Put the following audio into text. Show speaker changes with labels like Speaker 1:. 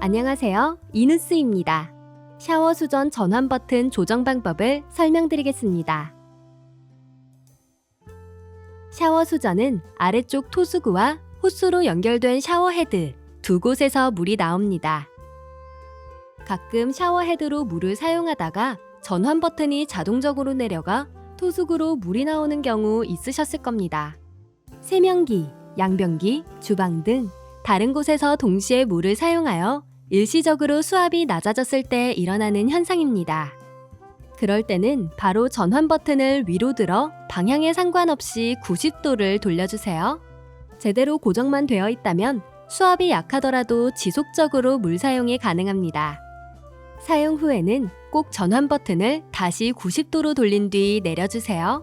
Speaker 1: 안녕하세요. 이누스입니다. 샤워 수전 전환 버튼 조정 방법을 설명드리겠습니다. 샤워 수전은 아래쪽 토수구와 호스로 연결된 샤워 헤드 두 곳에서 물이 나옵니다. 가끔 샤워 헤드로 물을 사용하다가 전환 버튼이 자동적으로 내려가 토수구로 물이 나오는 경우 있으셨을 겁니다. 세면기, 양변기, 주방 등 다른 곳에서 동시에 물을 사용하여 일시적으로 수압이 낮아졌을 때 일어나는 현상입니다. 그럴 때는 바로 전환 버튼을 위로 들어 방향에 상관없이 90도를 돌려주세요. 제대로 고정만 되어 있다면 수압이 약하더라도 지속적으로 물 사용이 가능합니다. 사용 후에는 꼭 전환 버튼을 다시 90도로 돌린 뒤 내려주세요.